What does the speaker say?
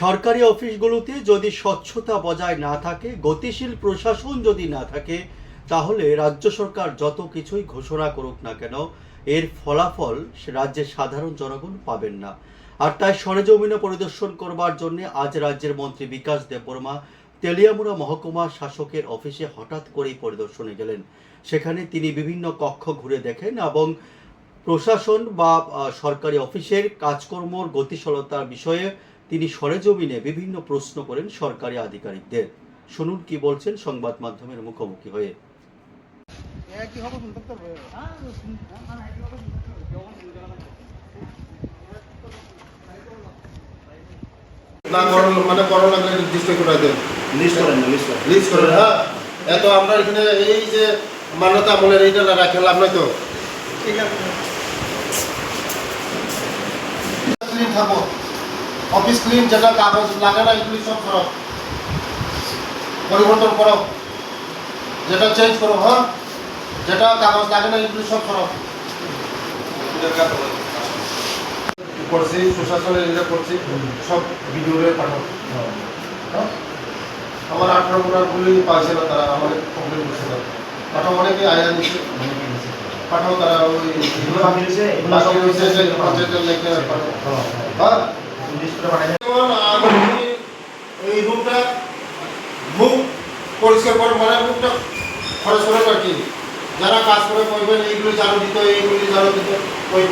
সরকারি অফিসগুলোতে যদি স্বচ্ছতা বজায় না থাকে, গতিশীল প্রশাসন যদি না থাকে, তাহলে রাজ্য সরকার যত কিছুই ঘোষণা করুক না কেন, এর ফলাফল রাজ্যের সাধারণ জনগণ পাবেন না। আর তাই সরেজমিনে পরিদর্শন করবার জন্য আজ রাজ্যের মন্ত্রী বিকাশ দেববর্মা তেলিয়ামুড়া মহকুমা শাসকের অফিসে হঠাৎ করেই পরিদর্শনে গেলেন। সেখানে তিনি বিভিন্ন কক্ষ ঘুরে দেখেন এবং প্রশাসন বা সরকারি অফিসের কাজকর্মর গতিশীলতার বিষয়ে তিনি সরেজমিনে বিভিন্ন প্রশ্ন করেন সরকারি আধিকারিকদের। শুনুন কি বলছেন সংবাদ মাধ্যমের মুখোমুখি হয়ে। না করো মানে করো লাগলে নির্দিষ্ট করে দেন। লিস্ট করেন লিস্ট লিস্ট করেন হ্যাঁ। এত আমরা এখানে এই যে মান্যতা আমলের এইটা রাখে লাভ নাই তো? ঠিক আছে। থাকো অফিস ক্লিন যেটা কাগজ লাগে না এগুলি সব করো পরিবর্তন করো। যেটা চেঞ্জ করো হ্যাঁ? যেটা কাগজ লাগে না এগুলি সব করো করছি প্রশাসনের এটা করছি সব ভিডিওরে পাঠাও। হ্যাঁ? আমার আঠারো গুলি পাইছে না তারা আমাদের কমপ্লেন করছে না। পাঠাও অনেকে আয়া দিচ্ছে পাঠাও তারা ওই যে হ্যাঁ। পাঠাও এই রুমটা মুখ পরিষ্কার করে মানে মুখটা খরচ করে আর যারা কাজ করে করবেন এইগুলো জানো দিত এইগুলি জানো দিত ওই